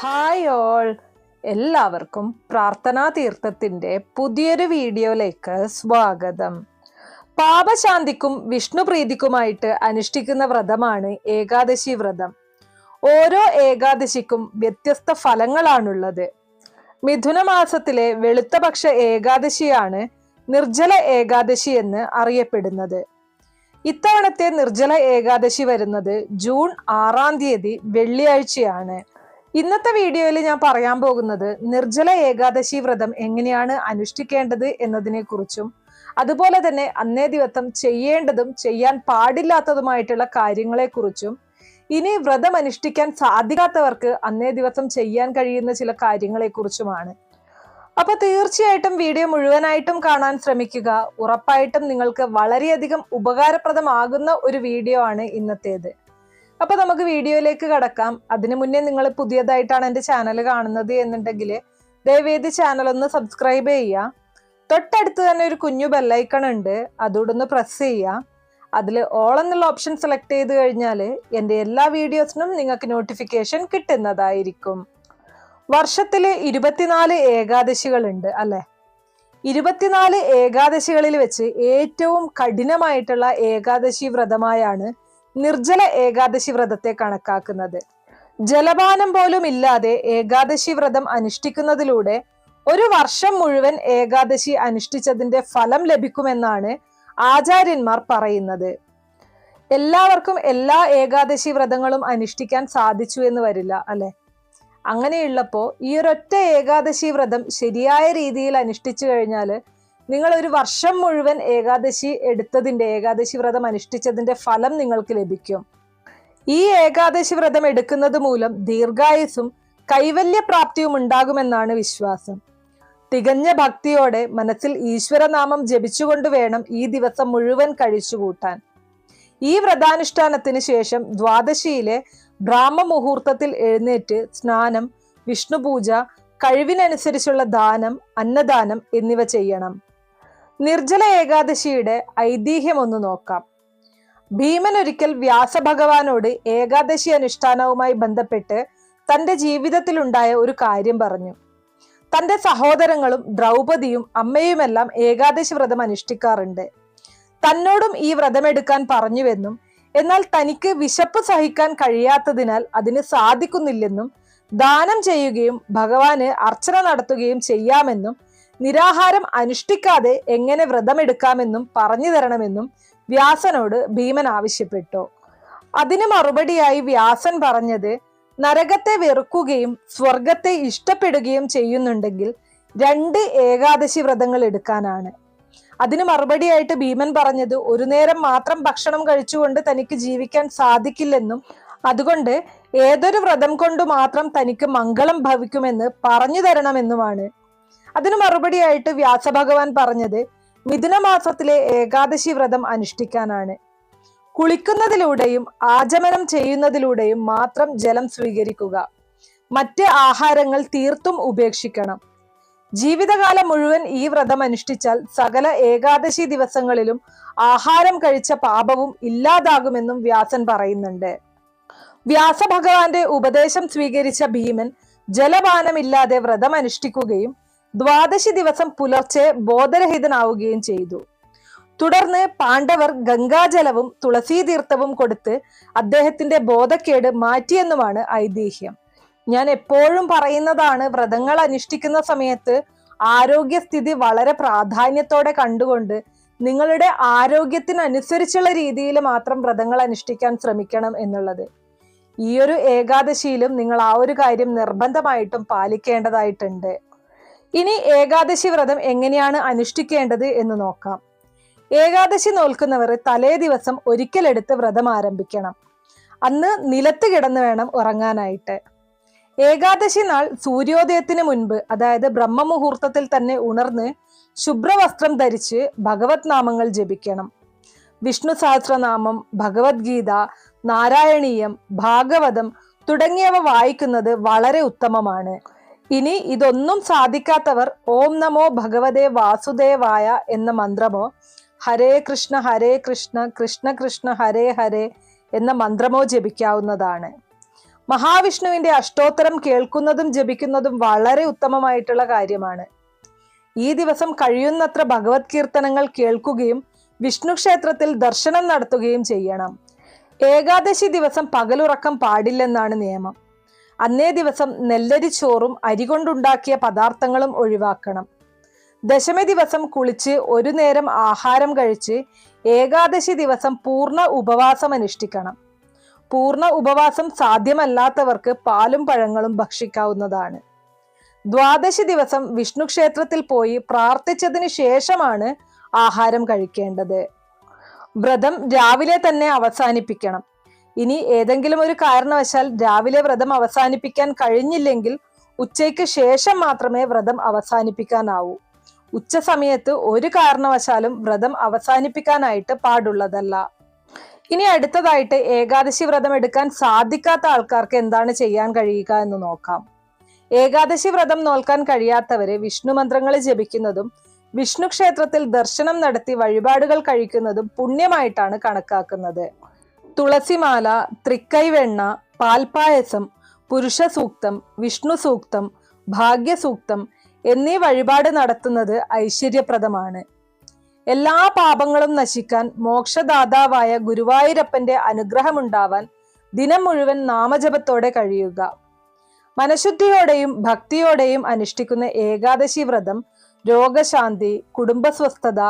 Hi all എല്ലാവർക്കും പ്രാർത്ഥനാ തീർത്ഥത്തിന്റെ പുതിയൊരു വീഡിയോയിലേക്ക് സ്വാഗതം. പാപശാന്തിക്കും വിഷ്ണുപ്രീതിക്കുമായിട്ട് അനുഷ്ഠിക്കുന്ന വ്രതമാണ് ഏകാദശി വ്രതം. ഓരോ ഏകാദശിക്കും വ്യത്യസ്ത ഫലങ്ങളാണുള്ളത്. മിഥുന മാസത്തിലെ വെളുത്തപക്ഷ ഏകാദശിയാണ് നിർജല ഏകാദശി എന്ന് അറിയപ്പെടുന്നത്. ഇത്തവണത്തെ നിർജല ഏകാദശി വരുന്നത് ജൂൺ ആറാം തീയതി വെള്ളിയാഴ്ചയാണ്. ഇന്നത്തെ വീഡിയോയിൽ ഞാൻ പറയാൻ പോകുന്നത് നിർജല ഏകാദശി വ്രതം എങ്ങനെയാണ് അനുഷ്ഠിക്കേണ്ടത് എന്നതിനെ കുറിച്ചും അതുപോലെ തന്നെ അന്നേ ദിവസം ചെയ്യേണ്ടതും ചെയ്യാൻ പാടില്ലാത്തതുമായിട്ടുള്ള കാര്യങ്ങളെ കുറിച്ചും ഇനി വ്രതം അനുഷ്ഠിക്കാൻ സാധിക്കാത്തവർക്ക് അന്നേ ദിവസം ചെയ്യാൻ കഴിയുന്ന ചില കാര്യങ്ങളെ കുറിച്ചുമാണ് അപ്പൊ തീർച്ചയായിട്ടും വീഡിയോ മുഴുവനായിട്ടും കാണാൻ ശ്രമിക്കുക. ഉറപ്പായിട്ടും നിങ്ങൾക്ക് വളരെയധികം ഉപകാരപ്രദമാകുന്ന ഒരു വീഡിയോ ആണ് ഇന്നത്തേത്. അപ്പൊ നമുക്ക് വീഡിയോയിലേക്ക് കടക്കാം. അതിനു മുന്നേ നിങ്ങൾ പുതിയതായിട്ടാണ് എന്റെ ചാനൽ കാണുന്നത് എന്നുണ്ടെങ്കിൽ ദയവേദി ചാനൽ ഒന്ന് സബ്സ്ക്രൈബ് ചെയ്യുക. തൊട്ടടുത്ത് തന്നെ ഒരു കുഞ്ഞു ബെല്ലൈക്കൺ ഉണ്ട്. അതോടെ ഒന്ന് പ്രസ് ചെയ്യുക. അതിൽ ഓൾ എന്നുള്ള ഓപ്ഷൻ സെലക്ട് ചെയ്ത് കഴിഞ്ഞാൽ എന്റെ എല്ലാ വീഡിയോസിനും നിങ്ങൾക്ക് നോട്ടിഫിക്കേഷൻ കിട്ടുന്നതായിരിക്കും. വർഷത്തിൽ ഇരുപത്തിനാല് ഏകാദശികളുണ്ട് അല്ലേ? ഇരുപത്തിനാല് ഏകാദശികളിൽ വെച്ച് ഏറ്റവും കഠിനമായിട്ടുള്ള ഏകാദശി വ്രതമായാണ് നിർജല ഏകാദശി വ്രതത്തെ കണക്കാക്കുന്നത്. ജലപാനം പോലും ഇല്ലാതെ ഏകാദശി വ്രതം അനുഷ്ഠിക്കുന്നതിലൂടെ ഒരു വർഷം മുഴുവൻ ഏകാദശി അനുഷ്ഠിച്ചതിന്റെ ഫലം ലഭിക്കുമെന്നാണ് ആചാര്യന്മാർ പറയുന്നത്. എല്ലാവർക്കും എല്ലാ ഏകാദശി വ്രതങ്ങളും അനുഷ്ഠിക്കാൻ സാധിച്ചു എന്ന് വരില്ല അല്ലെ? അങ്ങനെയുള്ളപ്പോൾ ഈ ഒരൊറ്റ ഏകാദശി വ്രതം ശരിയായ രീതിയിൽ അനുഷ്ഠിച്ചു കഴിഞ്ഞാൽ നിങ്ങൾ ഒരു വർഷം മുഴുവൻ ഏകാദശി എടുത്തതിന്റെ ഏകാദശി വ്രതം അനുഷ്ഠിച്ചതിന്റെ ഫലം നിങ്ങൾക്ക് ലഭിക്കും. ഈ ഏകാദശി വ്രതം എടുക്കുന്നത് മൂലം ദീർഘായുസും കൈവല്യപ്രാപ്തിയും ഉണ്ടാകുമെന്നാണ് വിശ്വാസം. തികഞ്ഞ ഭക്തിയോടെ മനസ്സിൽ ഈശ്വരനാമം ജപിച്ചുകൊണ്ട് വേണം ഈ ദിവസം മുഴുവൻ കഴിച്ചുകൂട്ടാൻ ഈ വ്രതാനുഷ്ഠാനത്തിന് ശേഷം ദ്വാദശിയിലെ ബ്രാഹ്മ മുഹൂർത്തത്തിൽ എഴുന്നേറ്റ് സ്നാനം വിഷ്ണുപൂജ കഴിവിനനുസരിച്ചുള്ള ദാനം അന്നദാനം എന്നിവ ചെയ്യണം. നിർജല ഏകാദശിയുടെ ഐതിഹ്യം ഒന്ന് നോക്കാം. ഭീമൻ ഒരിക്കൽ വ്യാസഭഗവാനോട് ഏകാദശി അനുഷ്ഠാനവുമായി ബന്ധപ്പെട്ട് തന്റെ ജീവിതത്തിലുണ്ടായ ഒരു കാര്യം പറഞ്ഞു. തന്റെ സഹോദരങ്ങളും ദ്രൗപദിയും അമ്മയുമെല്ലാം ഏകാദശി വ്രതം അനുഷ്ഠിക്കാറുണ്ട്. തന്നോടും ഈ വ്രതമെടുക്കാൻ പറഞ്ഞുവെന്നും എന്നാൽ തനിക്ക് വിശപ്പ് സഹിക്കാൻ കഴിയാത്തതിനാൽ അതിന് സാധിക്കുന്നില്ലെന്നും ദാനം ചെയ്യുകയും ഭഗവാന് അർച്ചന നടത്തുകയും ചെയ്യാമെന്നും നിരാഹാരം അനുഷ്ഠിക്കാതെ എങ്ങനെ വ്രതമെടുക്കാമെന്നും പറഞ്ഞു തരണമെന്നും വ്യാസനോട് ഭീമൻ ആവശ്യപ്പെട്ടു. അതിന് മറുപടിയായി വ്യാസൻ പറഞ്ഞത് നരകത്തെ വെറുക്കുകയും സ്വർഗത്തെ ഇഷ്ടപ്പെടുകയും ചെയ്യുന്നുണ്ടെങ്കിൽ രണ്ട് ഏകാദശി വ്രതങ്ങൾ എടുക്കാനാണ്. അതിന് മറുപടിയായിട്ട് ഭീമൻ പറഞ്ഞത് ഒരു നേരം മാത്രം ഭക്ഷണം കഴിച്ചുകൊണ്ട് തനിക്ക് ജീവിക്കാൻ സാധിക്കില്ലെന്നും അതുകൊണ്ട് ഏതൊരു വ്രതം കൊണ്ട് മാത്രം തനിക്ക് മംഗളം ഭവിക്കുമെന്ന് പറഞ്ഞു തരണമെന്നുമാണ് അതിന് മറുപടിയായിട്ട് വ്യാസ ഭഗവാൻ പറഞ്ഞത് മിഥുനമാസത്തിലെ ഏകാദശി വ്രതം അനുഷ്ഠിക്കാനാണ്. കുളിക്കുന്നതിലൂടെയും ആചമനം ചെയ്യുന്നതിലൂടെയും മാത്രം ജലം സ്വീകരിക്കുക. മറ്റ് ആഹാരങ്ങൾ തീർത്തും ഉപേക്ഷിക്കണം. ജീവിതകാലം മുഴുവൻ ഈ വ്രതം അനുഷ്ഠിച്ചാൽ സകല ഏകാദശി ദിവസങ്ങളിലും ആഹാരം കഴിച്ച പാപവും ഇല്ലാതാകുമെന്നും വ്യാസൻ പറയുന്നുണ്ട്. വ്യാസഭഗവാന്റെ ഉപദേശം സ്വീകരിച്ച ഭീമൻ ജലപാനമില്ലാതെ വ്രതം അനുഷ്ഠിക്കുകയും ദ്വാദശി ദിവസം പുലർച്ചെ ബോധരഹിതനാവുകയും ചെയ്തു. തുടർന്ന് പാണ്ഡവർ ഗംഗാജലവും തുളസീതീർത്ഥവും കൊടുത്ത് അദ്ദേഹത്തിന്റെ ബോധക്കേട് മാറ്റിയെന്നുമാണ് ഐതിഹ്യം. ഞാൻ എപ്പോഴും പറയുന്നതാണ് വ്രതങ്ങൾ അനുഷ്ഠിക്കുന്ന സമയത്ത് ആരോഗ്യസ്ഥിതി വളരെ പ്രാധാന്യത്തോടെ കണ്ടുകൊണ്ട് നിങ്ങളുടെ ആരോഗ്യത്തിനനുസരിച്ചുള്ള രീതിയിൽ മാത്രം വ്രതങ്ങൾ അനുഷ്ഠിക്കാൻ ശ്രമിക്കണം എന്നുള്ളത്. ഈയൊരു ഏകാദശിയിലും നിങ്ങൾ ആ ഒരു കാര്യം നിർബന്ധമായിട്ടും പാലിക്കേണ്ടതായിട്ടുണ്ട്. ഇനി ഏകാദശി വ്രതം എങ്ങനെയാണ് അനുഷ്ഠിക്കേണ്ടത് എന്ന് നോക്കാം. ഏകാദശി നോൽക്കുന്നവർ തലേ ദിവസം ഒരിക്കലെടുത്ത് വ്രതം ആരംഭിക്കണം. അന്ന് നിലത്ത് കിടന്ന് വേണം ഉറങ്ങാനായിട്ട്. ഏകാദശി നാൾ സൂര്യോദയത്തിന് മുൻപ് അതായത് ബ്രഹ്മമുഹൂർത്തത്തിൽ തന്നെ ഉണർന്ന് ശുഭ്രവസ്ത്രം ധരിച്ച് ഭഗവത് നാമങ്ങൾ ജപിക്കണം. വിഷ്ണു സഹസ്രനാമം ഭഗവത്ഗീത നാരായണീയം ഭാഗവതം തുടങ്ങിയവ വായിക്കുന്നത് വളരെ ഉത്തമമാണ്. ഇനി ഇതൊന്നും സാധിക്കാത്തവർ ഓം നമോ ഭഗവതേ വാസുദേവായ എന്ന മന്ത്രമോ ഹരേ കൃഷ്ണ ഹരേ കൃഷ്ണ കൃഷ്ണ കൃഷ്ണ ഹരേ ഹരേ എന്ന മന്ത്രമോ ജപിക്കാവുന്നതാണ്. മഹാവിഷ്ണുവിന്റെ അഷ്ടോത്തരം കേൾക്കുന്നതും ജപിക്കുന്നതും വളരെ ഉത്തമമായിട്ടുള്ള കാര്യമാണ്. ഈ ദിവസം കഴിയുന്നത്ര ഭഗവത് കീർത്തനങ്ങൾ കേൾക്കുകയും വിഷ്ണു ക്ഷേത്രത്തിൽ ദർശനം നടത്തുകയും ചെയ്യണം. ഏകാദശി ദിവസം പകലുറക്കം പാടില്ലെന്നാണ് നിയമം. അന്നേ ദിവസം നെല്ലരിച്ചോറും അരി കൊണ്ടുണ്ടാക്കിയ പദാർത്ഥങ്ങളും ഒഴിവാക്കണം. ദശമി ദിവസം കുളിച്ച് ഒരു നേരം ആഹാരം കഴിച്ച് ഏകാദശി ദിവസം പൂർണ ഉപവാസം അനുഷ്ഠിക്കണം. പൂർണ ഉപവാസം സാധ്യമല്ലാത്തവർക്ക് പാലും പഴങ്ങളും ഭക്ഷിക്കാവുന്നതാണ്. ദ്വാദശി ദിവസം വിഷ്ണു ക്ഷേത്രത്തിൽ പോയി പ്രാർത്ഥിച്ചതിന് ശേഷമാണ് ആഹാരം കഴിക്കേണ്ടത്. വ്രതം രാവിലെ തന്നെ അവസാനിപ്പിക്കണം. ഇനി ഏതെങ്കിലും ഒരു കാരണവശാൽ രാവിലെ വ്രതം അവസാനിപ്പിക്കാൻ കഴിഞ്ഞില്ലെങ്കിൽ ഉച്ചയ്ക്ക് ശേഷം മാത്രമേ വ്രതം അവസാനിപ്പിക്കാനാവൂ. ഉച്ച സമയത്ത് ഒരു കാരണവശാലും വ്രതം അവസാനിപ്പിക്കാനായിട്ട് പാടുള്ളതല്ല. ഇനി അടുത്തതായിട്ട് ഏകാദശി വ്രതം എടുക്കാൻ സാധിക്കാത്ത ആൾക്കാർക്ക് എന്താണ് ചെയ്യാൻ കഴിയുക എന്ന് നോക്കാം. ഏകാദശി വ്രതം നോൽക്കാൻ കഴിയാത്തവരെ വിഷ്ണു മന്ത്രങ്ങൾ ജപിക്കുന്നതും വിഷ്ണു ക്ഷേത്രത്തിൽ ദർശനം നടത്തി വഴിപാടുകൾ കഴിക്കുന്നതും പുണ്യമായിട്ടാണ് കണക്കാക്കുന്നത്. തുളസിമാല തൃക്കൈവെണ്ണ പാൽപ്പായസം പുരുഷ സൂക്തം വിഷ്ണു സൂക്തം ഭാഗ്യസൂക്തം എന്നീ വഴിപാട് നടത്തുന്നത് ഐശ്വര്യപ്രദമാണ്. എല്ലാ പാപങ്ങളും നശിക്കാൻ മോക്ഷദാതാവായ ഗുരുവായൂരപ്പന്റെ അനുഗ്രഹമുണ്ടാവാൻ ദിനം മുഴുവൻ നാമജപത്തോടെ കഴിയുക. മനഃശുദ്ധിയോടെയും ഭക്തിയോടെയും അനുഷ്ഠിക്കുന്ന ഏകാദശി വ്രതം രോഗശാന്തി കുടുംബസ്വസ്ഥത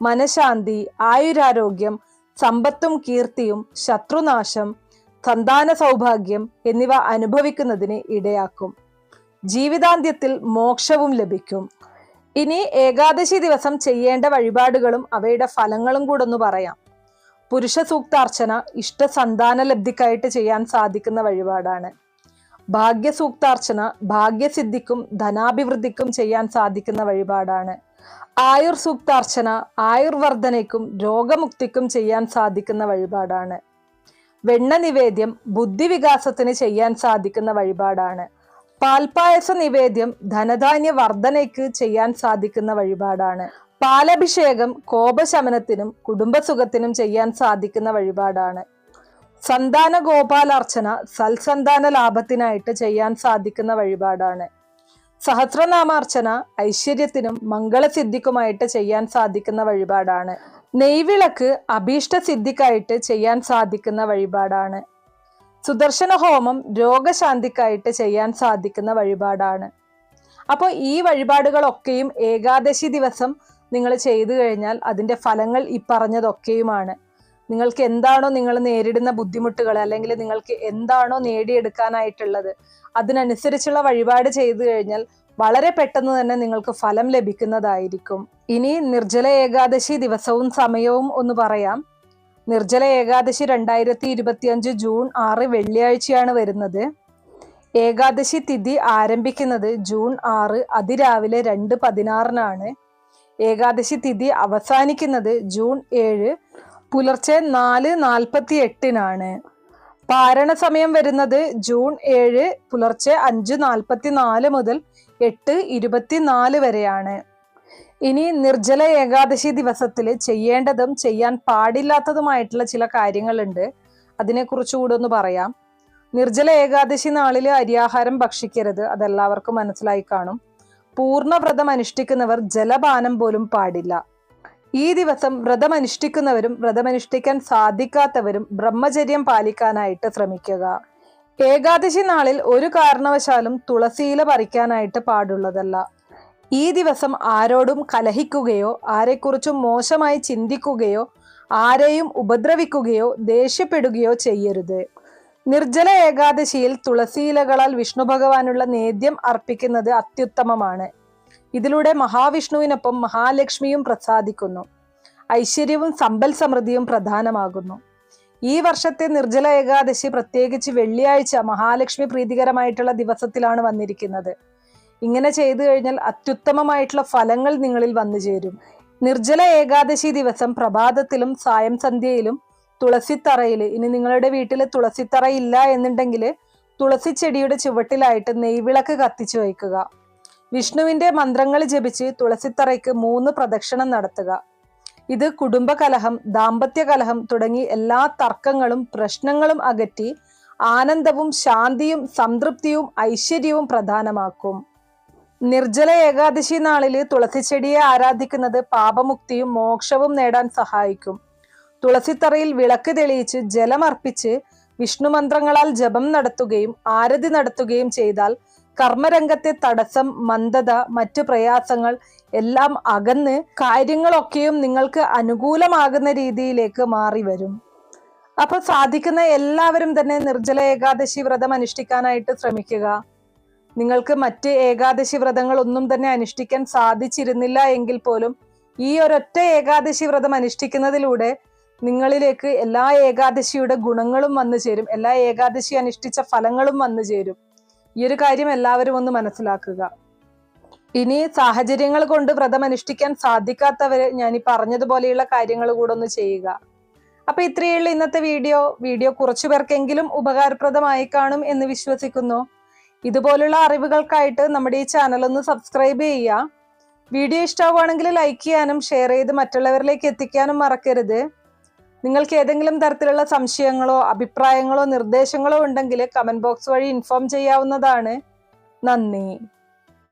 മനഃശാന്തി ആയുരാരോഗ്യം സമ്പത്തും കീർത്തിയും ശത്രുനാശം സന്താന സൗഭാഗ്യം എന്നിവ അനുഭവിക്കുന്നതിന് ഇടയാക്കും. ജീവിതാന്ത്യത്തിൽ മോക്ഷവും ലഭിക്കും. ഇനി ഏകാദശി ദിവസം ചെയ്യേണ്ട വഴിപാടുകളും അവയുടെ ഫലങ്ങളും കൂടെ ഒന്ന് പറയാം. പുരുഷ സൂക്താർച്ചന ഇഷ്ട സന്താന ലബ്ധിക്കായിട്ട് ചെയ്യാൻ സാധിക്കുന്ന വഴിപാടാണ്. ഭാഗ്യസൂക്താർച്ചന ഭാഗ്യസിദ്ധിക്കും ധനാഭിവൃദ്ധിക്കും ചെയ്യാൻ സാധിക്കുന്ന വഴിപാടാണ്. ആയുർ സൂക്താർച്ചന ആയുർവർദ്ധനയ്ക്കും രോഗമുക്തിക്കും ചെയ്യാൻ സാധിക്കുന്ന വഴിപാടാണ്. വെണ്ണ നിവേദ്യം ബുദ്ധിവികാസത്തിന് ചെയ്യാൻ സാധിക്കുന്ന വഴിപാടാണ്. പാൽപായസ നിവേദ്യം ധനധാന്യ വർധനയ്ക്ക് ചെയ്യാൻ സാധിക്കുന്ന വഴിപാടാണ്. പാലഭിഷേകം കോപശമനത്തിനും കുടുംബസുഖത്തിനും ചെയ്യാൻ സാധിക്കുന്ന വഴിപാടാണ്. സന്താന ഗോപാലാർച്ചന സൽസന്താന ലാഭത്തിനായിട്ട് ചെയ്യാൻ സാധിക്കുന്ന വഴിപാടാണ്. സഹസ്രനാമാർച്ചന ഐശ്വര്യത്തിനും മംഗളസിദ്ധിക്കുമായിട്ട് ചെയ്യാൻ സാധിക്കുന്ന വഴിപാടാണ്. നെയ്വിളക്ക് അഭീഷ്ട സിദ്ധിക്കായിട്ട് ചെയ്യാൻ സാധിക്കുന്ന വഴിപാടാണ്. സുദർശന ഹോമം രോഗശാന്തിക്കായിട്ട് ചെയ്യാൻ സാധിക്കുന്ന വഴിപാടാണ്. അപ്പോൾ ഈ വഴിപാടുകളൊക്കെയും ഏകാദശി ദിവസം നിങ്ങൾ ചെയ്തു കഴിഞ്ഞാൽ അതിന്റെ ഫലങ്ങൾ ഈ പറഞ്ഞതൊക്കെയുമാണ്. നിങ്ങൾക്ക് എന്താണോ നിങ്ങൾ നേരിടുന്ന ബുദ്ധിമുട്ടുകൾ അല്ലെങ്കിൽ നിങ്ങൾക്ക് എന്താണോ നേടിയെടുക്കാനായിട്ടുള്ളത് അതിനനുസരിച്ചുള്ള വഴിപാട് ചെയ്തു കഴിഞ്ഞാൽ വളരെ പെട്ടെന്ന് തന്നെ നിങ്ങൾക്ക് ഫലം ലഭിക്കുന്നതായിരിക്കും. ഇനി നിർജല ഏകാദശി ദിവസവും സമയവും ഒന്ന് പറയാം. നിർജല ഏകാദശി രണ്ടായിരത്തി ഇരുപത്തിയഞ്ച് ജൂൺ ആറ് വെള്ളിയാഴ്ചയാണ് വരുന്നത്. ഏകാദശി തിഥി ആരംഭിക്കുന്നത് ജൂൺ ആറ് അതിരാവിലെ രണ്ട് പതിനാറിനാണ്. ഏകാദശി തിഥി അവസാനിക്കുന്നത് ജൂൺ ഏഴ് പുലർച്ചെ നാല് നാൽപ്പത്തി എട്ടിനാണ് പാരണ സമയം വരുന്നത് ജൂൺ ഏഴ് പുലർച്ചെ അഞ്ച് നാൽപ്പത്തി നാല് മുതൽ എട്ട് ഇരുപത്തിനാല് വരെയാണ്. ഇനി നിർജല ഏകാദശി ദിവസത്തിൽ ചെയ്യേണ്ടതും ചെയ്യാൻ പാടില്ലാത്തതുമായിട്ടുള്ള ചില കാര്യങ്ങളുണ്ട്. അതിനെക്കുറിച്ച് കൂടെ ഒന്ന് പറയാം. നിർജല ഏകാദശി നാളിൽ അരിയാഹാരം ഭക്ഷിക്കരുത് അതെല്ലാവർക്കും മനസ്സിലായി കാണും. പൂർണവ്രതം അനുഷ്ഠിക്കുന്നവർ ജലപാനം പോലും പാടില്ല. ഈ ദിവസം വ്രതമനുഷ്ഠിക്കുന്നവരും വ്രതമനുഷ്ഠിക്കാൻ സാധിക്കാത്തവരും ബ്രഹ്മചര്യം പാലിക്കാനായിട്ട് ശ്രമിക്കുക. ഏകാദശി നാളിൽ ഒരു കാരണവശാലും തുളസിയില പറിക്കാനായിട്ട് പാടുള്ളതല്ല. ഈ ദിവസം ആരോടും കലഹിക്കുകയോ ആരെക്കുറിച്ചും മോശമായി ചിന്തിക്കുകയോ ആരെയും ഉപദ്രവിക്കുകയോ ദേഷ്യപ്പെടുകയോ ചെയ്യരുത്. നിർജല ഏകാദശിയിൽ തുളസിയിലകളാൽ വിഷ്ണു ഭഗവാനുള്ള നേദ്യം അർപ്പിക്കുന്നത് അത്യുത്തമമാണ്. ഇതിലൂടെ മഹാവിഷ്ണുവിനൊപ്പം മഹാലക്ഷ്മിയും പ്രസാദിക്കുന്നു. ഐശ്വര്യവും സമ്പൽ സമൃദ്ധിയും പ്രധാനമാകുന്നു. ഈ വർഷത്തെ നിർജല ഏകാദശി പ്രത്യേകിച്ച് വെള്ളിയാഴ്ച മഹാലക്ഷ്മി പ്രീതികരമായിട്ടുള്ള ദിവസത്തിലാണ് വന്നിരിക്കുന്നത്. ഇങ്ങനെ ചെയ്തു കഴിഞ്ഞാൽ അത്യുത്തമമായിട്ടുള്ള ഫലങ്ങൾ നിങ്ങളിൽ വന്നു ചേരും. നിർജല ഏകാദശി ദിവസം പ്രഭാതത്തിലും സായം സന്ധ്യയിലും തുളസിത്തറയിൽ ഇനി നിങ്ങളുടെ വീട്ടിൽ തുളസിത്തറയില്ല എന്നുണ്ടെങ്കിൽ തുളസി ചെടിയുടെ ചുവട്ടിലായിട്ട് നെയ്വിളക്ക് കത്തിച്ചു വയ്ക്കുക. വിഷ്ണുവിന്റെ മന്ത്രങ്ങൾ ജപിച്ച് തുളസിത്തറയ്ക്ക് മൂന്ന് പ്രദക്ഷിണം നടത്തുക. ഇത് കുടുംബകലഹം ദാമ്പത്യ കലഹം തുടങ്ങി എല്ലാ തർക്കങ്ങളും പ്രശ്നങ്ങളും അകറ്റി ആനന്ദവും ശാന്തിയും സംതൃപ്തിയും ഐശ്വര്യവും പ്രധാനമാക്കും. നിർജല ഏകാദശി നാളിൽ തുളസിച്ചെടിയെ ആരാധിക്കുന്നത് പാപമുക്തിയും മോക്ഷവും നേടാൻ സഹായിക്കും. തുളസിത്തറയിൽ വിളക്ക് തെളിയിച്ച് ജലമർപ്പിച്ച് വിഷ്ണു മന്ത്രങ്ങളാൽ ജപം നടത്തുകയും ആരതി നടത്തുകയും ചെയ്താൽ കർമ്മരംഗത്തെ തടസ്സം മന്ദത മറ്റു പ്രയാസങ്ങൾ എല്ലാം അകന്ന് കാര്യങ്ങളൊക്കെയും നിങ്ങൾക്ക് അനുകൂലമാകുന്ന രീതിയിലേക്ക് മാറി വരും. അപ്പൊ സാധിക്കുന്ന എല്ലാവരും തന്നെ നിർജല ഏകാദശി വ്രതം അനുഷ്ഠിക്കാനായിട്ട് ശ്രമിക്കുക. നിങ്ങൾക്ക് മറ്റ് ഏകാദശി വ്രതങ്ങൾ ഒന്നും തന്നെ അനുഷ്ഠിക്കാൻ സാധിച്ചിരുന്നില്ല എങ്കിൽ പോലും ഈ ഒരൊറ്റ ഏകാദശി വ്രതം അനുഷ്ഠിക്കുന്നതിലൂടെ നിങ്ങളിലേക്ക് എല്ലാ ഏകാദശിയുടെ ഗുണങ്ങളും വന്നു ചേരും. എല്ലാ ഏകാദശി അനുഷ്ഠിച്ച ഫലങ്ങളും വന്നു ചേരും. ഈ ഒരു കാര്യം എല്ലാവരും ഒന്ന് മനസ്സിലാക്കുക. ഇനി സാഹചര്യങ്ങൾ കൊണ്ട് വ്രതം അനുഷ്ഠിക്കാൻ സാധിക്കാത്തവര് ഞാൻ ഈ പറഞ്ഞതുപോലെയുള്ള കാര്യങ്ങൾ കൂടെ ഒന്ന് ചെയ്യുക. അപ്പൊ ഇത്രയുള്ള ഇന്നത്തെ വീഡിയോ. വീഡിയോ കുറച്ചു പേർക്കെങ്കിലും ഉപകാരപ്രദമായി കാണും എന്ന് വിശ്വസിക്കുന്നു. ഇതുപോലുള്ള അറിവുകൾക്കായിട്ട് നമ്മുടെ ഈ ചാനൽ ഒന്ന് സബ്സ്ക്രൈബ് ചെയ്യുക. വീഡിയോ ഇഷ്ടമാവുകയാണെങ്കിൽ ലൈക്ക് ചെയ്യാനും ഷെയർ ചെയ്ത് മറ്റുള്ളവരിലേക്ക് എത്തിക്കാനും മറക്കരുത്. നിങ്ങൾക്ക് ഏതെങ്കിലും തരത്തിലുള്ള സംശയങ്ങളോ അഭിപ്രായങ്ങളോ നിർദ്ദേശങ്ങളോ ഉണ്ടെങ്കിൽ കമന്റ് ബോക്സ് വഴി ഇൻഫോം ചെയ്യാവുന്നതാണ്. നന്ദി.